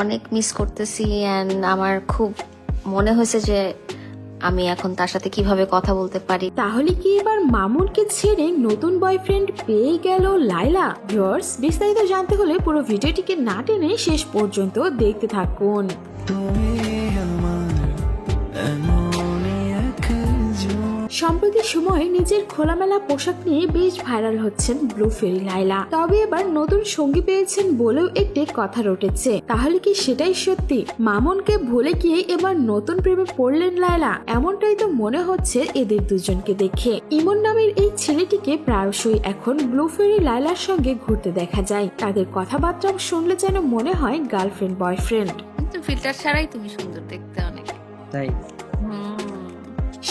অনেক মিস করতেছি অ্যান্ড আমার খুব মনে হয়েছে যে আমি এখন তার সাথে কীভাবে কথা বলতে পারি। তাহলে কি এবার মামুনকে ছেড়ে নতুন বয়ফ্রেন্ড পেয়ে গেল লাইলা ভিউয়ার্স বিস্তারিত জানতে হলে পুরো ভিডিওটিকে না টেনে শেষ পর্যন্ত দেখতে থাকুন। তুমি সম্প্রতি সময়ে নিজের খোলামেলা পোশাক নিয়ে বেশ ভাইরাল হচ্ছেন ব্লু ফেরি লাইলা তবে এবার নতুন সঙ্গী পেয়েছেন বলেও একটি কথা রটেছে। তাহলে কি সেটাই সত্যি? মামুনকে ভুলে গিয়ে এবার নতুন প্রেমে পড়লেন লাইলা এমনটাই তো মনে হচ্ছে এদের দুজনকে দেখে। ইমন নামের এই ছেলেটিকে প্রায়শই এখন ব্লু ফেরি লাইলার সঙ্গে ঘুরতে দেখা যায়। তাদের কথাবার্তা শুনলে যেন মনে হয় গার্লফ্রেন্ড বয়ফ্রেন্ড। কিন্তু ফিল্টার ছাড়াই তুমি সুন্দর দেখতে অনেক। তাই।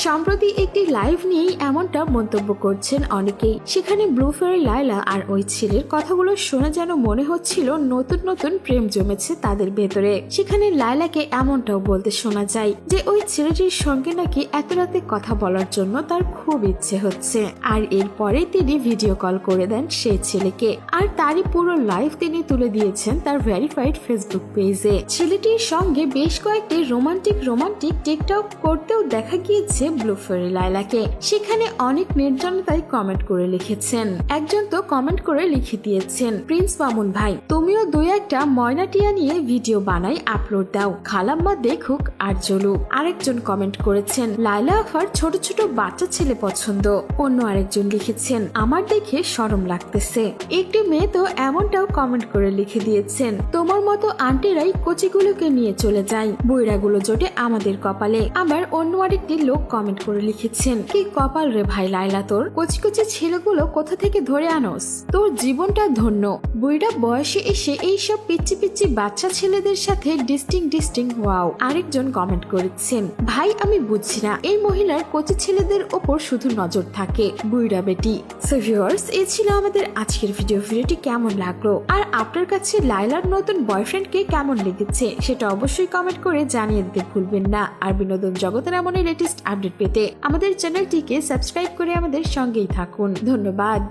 সম্প্রতি একটি লাইভ নিয়েই এমনটা মন্তব্য করছেন অনেকেই। সেখানে ব্লু ফেয়ারি লাইলা আর ওই ছেলের কথাগুলো শুনে যেন মনে হচ্ছিল নতুন নতুন প্রেম জমেছে তাদের ভেতরে। সেখানে লাইলাকে এমনটাও বলতে শোনা যায় যে ওই ছেলেটির সঙ্গে নাকি এত রাতে কথা বলার জন্য তার খুব ইচ্ছে হচ্ছে। আর এরপরে তিনি ভিডিও কল করে দেন সেই ছেলেকে। আর তারই পুরো লাইভ তিনি তুলে দিয়েছেন তার ভেরিফাইড ফেসবুক পেজে ছেলেটির সঙ্গে বেশ কয়েকটি রোমান্টিক রোমান্টিক টিকটক করতেও দেখা গিয়েছে ব্লু ফেরি লাইলাকে সেখানে অনেক নির্জনতায় কমেন্ট করে লিখেছেন। একজন তো কমেন্ট করে লিখে দিয়েছেন, প্রিন্স মামুন ভাই, তুমিও দুই একটা ময়নাটিয়া নিয়ে ভিডিও বানাই আপলোড দাও। খালাম্মা দেখুক আর জ্বলুক। আরেকজন কমেন্ট করেছেন লাইলা আফার ছোট ছোট বাচ্চা ছেলে পছন্দ। অন্য আরেকজন লিখেছেন, আমার দেখে সরম লাগতেছে। একটি মেয়ে তো এমনটাও কমেন্ট করে লিখে দিয়েছেন, তোমার মতো আন্টিরাই কচিগুলোকে নিয়ে চলে যায় বইরাগুলো জোটে আমাদের কপালে। আবার অন্য আরেকটি লোক কমেন্ট করে লিখেছেন, কি কপাল রে ভাই লাইলা তোর? কচি কচি ছেলেগুলো কোথা থেকে ধরে আনোস? তোর জীবনটা ধন্য। বইরা বয়সে এসে এইসব পিচ্ছি পিচ্ছি বাচ্চা ছেলেদের সাথে ডিস্টিং ডিস্টিং ওয়াও আরেকজন কমেন্ট করেছেন, ভাই, আমি বুঝছি না। এই মহিলার কচি ছেলেদের ওপর শুধু নজর থাকে। বুইরা বেটি সো ভিউয়ার্স এই ছিল আমাদের আজকের ভিডিও ভিডিওটি কেমন লাগল? আর আপনার কাছে লাইলার নতুন বয়ফ্রেন্ডকে কেমন লেগেছে? সেটা অবশ্যই কমেন্ট করে জানিয়ে দিতে ভুলবেন না। আর বিনোদন জগতের এমনই লেটেস্ট আপডেট পেতে আমাদের চ্যানেলটিকে সাবস্ক্রাইব করে আমাদের সঙ্গেই থাকুন। ধন্যবাদ।